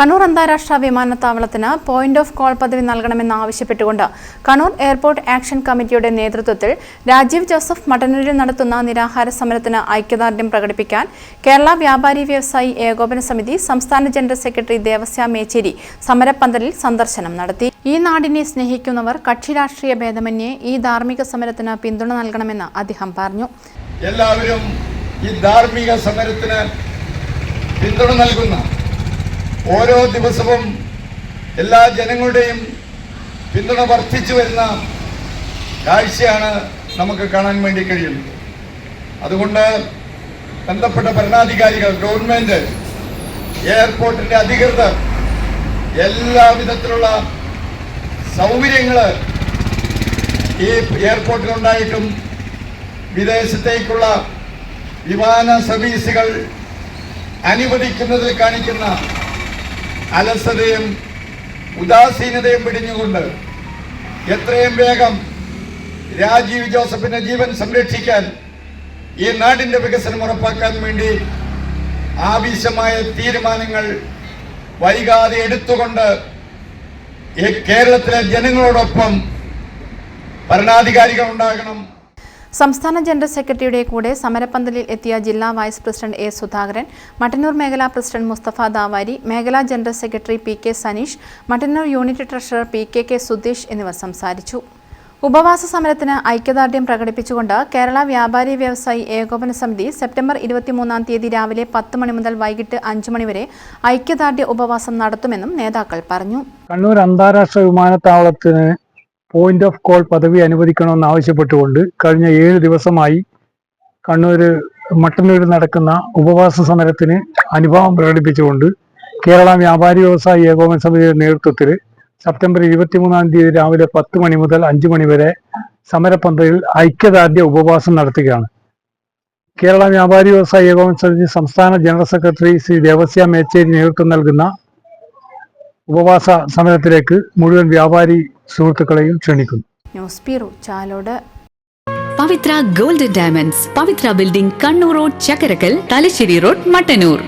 Kannur അന്താരാഷ്ട്ര വിമാനത്താവളത്തിന് point of call പദവി നൽകണമെന്ന് ആവശ്യപ്പെട്ടുകൊണ്ട് കണ്ണൂർ എയർപോർട്ട് ആക്ഷൻ കമ്മിറ്റിയുടെ നേതൃത്വത്തിൽ രാജീവ് ജോസഫ് മട്ടന്നൂരിൽ നടത്തുന്ന നിരാഹാര സമരത്തിന് ഐക്യദാർഢ്യം പ്രകടിപ്പിക്കാൻ കേരള വ്യാപാരി വ്യവസായി ഏകോപന സമിതി സംസ്ഥാന ജനറൽ സെക്രട്ടറി ദേവസ്യ മേച്ചേരി സമരപ്പന്തലിൽ സന്ദർശനം നടത്തി. ഈ നാടിനെ സ്നേഹിക്കുന്നവർ കക്ഷി രാഷ്ട്രീയ ഭേദമന്യേ ഈ ധാർമ്മിക സമരത്തിന് പിന്തുണ നൽകണമെന്ന് അദ്ദേഹം പറഞ്ഞു. എല്ലാവരും ഈ ധാർമ്മിക സമരത്തിന് പിന്തുണ നൽകുന്ന ഓരോ ദിവസവും എല്ലാ ജനങ്ങളുടെയും പിന്തുണ വർദ്ധിച്ചു വരുന്ന കാഴ്ചയാണ് നമുക്ക് കാണാൻ വേണ്ടി കഴിയുന്നത് അതുകൊണ്ട് ബന്ധപ്പെട്ട ഭരണാധികാരികൾ ഗവൺമെന്റ് എയർപോർട്ടിന്റെ അധികൃതർ എല്ലാ വിധത്തിലുള്ള സൗകര്യങ്ങൾ ഈ എയർപോർട്ടിലുണ്ടായിട്ടും വിദേശത്തേക്കുള്ള വിമാന സർവീസുകൾ അനുവദിക്കുന്നതിൽ കാണിക്കുന്ന അലസതയും ഉദാസീനതയും പിടിഞ്ഞുകൊണ്ട് എത്രയും വേഗം രാജീവ് ജോസഫിന്റെ ജീവൻ സംരക്ഷിക്കാൻ ഈ നാടിന്റെ വികസനം ഉറപ്പാക്കാൻ വേണ്ടി ആവശ്യമായ തീരുമാനങ്ങൾ വൈകാതെ എടുത്തുകൊണ്ട് കേരളത്തിലെ ജനങ്ങളോടൊപ്പം ഭരണാധികാരികൾ ഉണ്ടാകണം. സംസ്ഥാന ജനറൽ സെക്രട്ടറിയുടെ കൂടെ സമരപ്പന്തലിൽ എത്തിയ ജില്ലാ vice president A Sudhakaran Mattannur മേഖലാ പ്രസിഡന്റ് മുസ്തഫ ദാവാരി മേഖലാ general secretary P K Saneesh Mattannur unit treasurer P K K Sudheesh എന്നിവർ സംസാരിച്ചു. ഉപവാസ സമരത്തിന് ഐക്യദാർഢ്യം പ്രകടിപ്പിച്ചുകൊണ്ട് കേരള വ്യാപാരി വ്യവസായി ഏകോപന സമിതി സെപ്റ്റംബർ ഇരുപത്തിമൂന്നാം തീയതി രാവിലെ പത്ത് മണി മുതൽ വൈകിട്ട് അഞ്ചു മണിവരെ ഐക്യദാർഢ്യ ഉപവാസം നടത്തുമെന്നും നേതാക്കൾ പറഞ്ഞു. കണ്ണൂർ അന്താരാഷ്ട്ര വിമാനത്താവളത്തിന് പോയിന്റ് ഓഫ് കോൾ പദവി അനുവദിക്കണമെന്ന് ആവശ്യപ്പെട്ടുകൊണ്ട് കഴിഞ്ഞ ഏഴ് ദിവസമായി കണ്ണൂർ മട്ടന്നൂരിൽ നടക്കുന്ന ഉപവാസ സമരത്തിന് അനുഭാവം പ്രകടിപ്പിച്ചുകൊണ്ട് കേരള വ്യാപാരി വ്യവസായി ഏകോപന സമിതിയുടെ നേതൃത്വത്തിൽ സെപ്റ്റംബർ ഇരുപത്തിമൂന്നാം തീയതി രാവിലെ പത്ത് മണി മുതൽ അഞ്ചു മണി വരെ സമരപന്തയിൽ ഐക്യദാർഢ്യ ഉപവാസം നടത്തുകയാണ്. കേരള വ്യാപാരി വ്യവസായി ഏകോപന സമിതി സംസ്ഥാന ജനറൽ സെക്രട്ടറി ശ്രീ ദേവസ്യ മേച്ചേരി നേതൃത്വം നൽകുന്ന ഉപവാസ സമരത്തിലേക്ക് മുഴുവൻ വ്യാപാരി സുഹൃത്തുക്കളെയും ക്ഷണിക്കുന്നു. News bureau Chalode. Pavithra golden diamonds Pavithra building Kannur road Chakkarakkal Thalassery road Mattannur.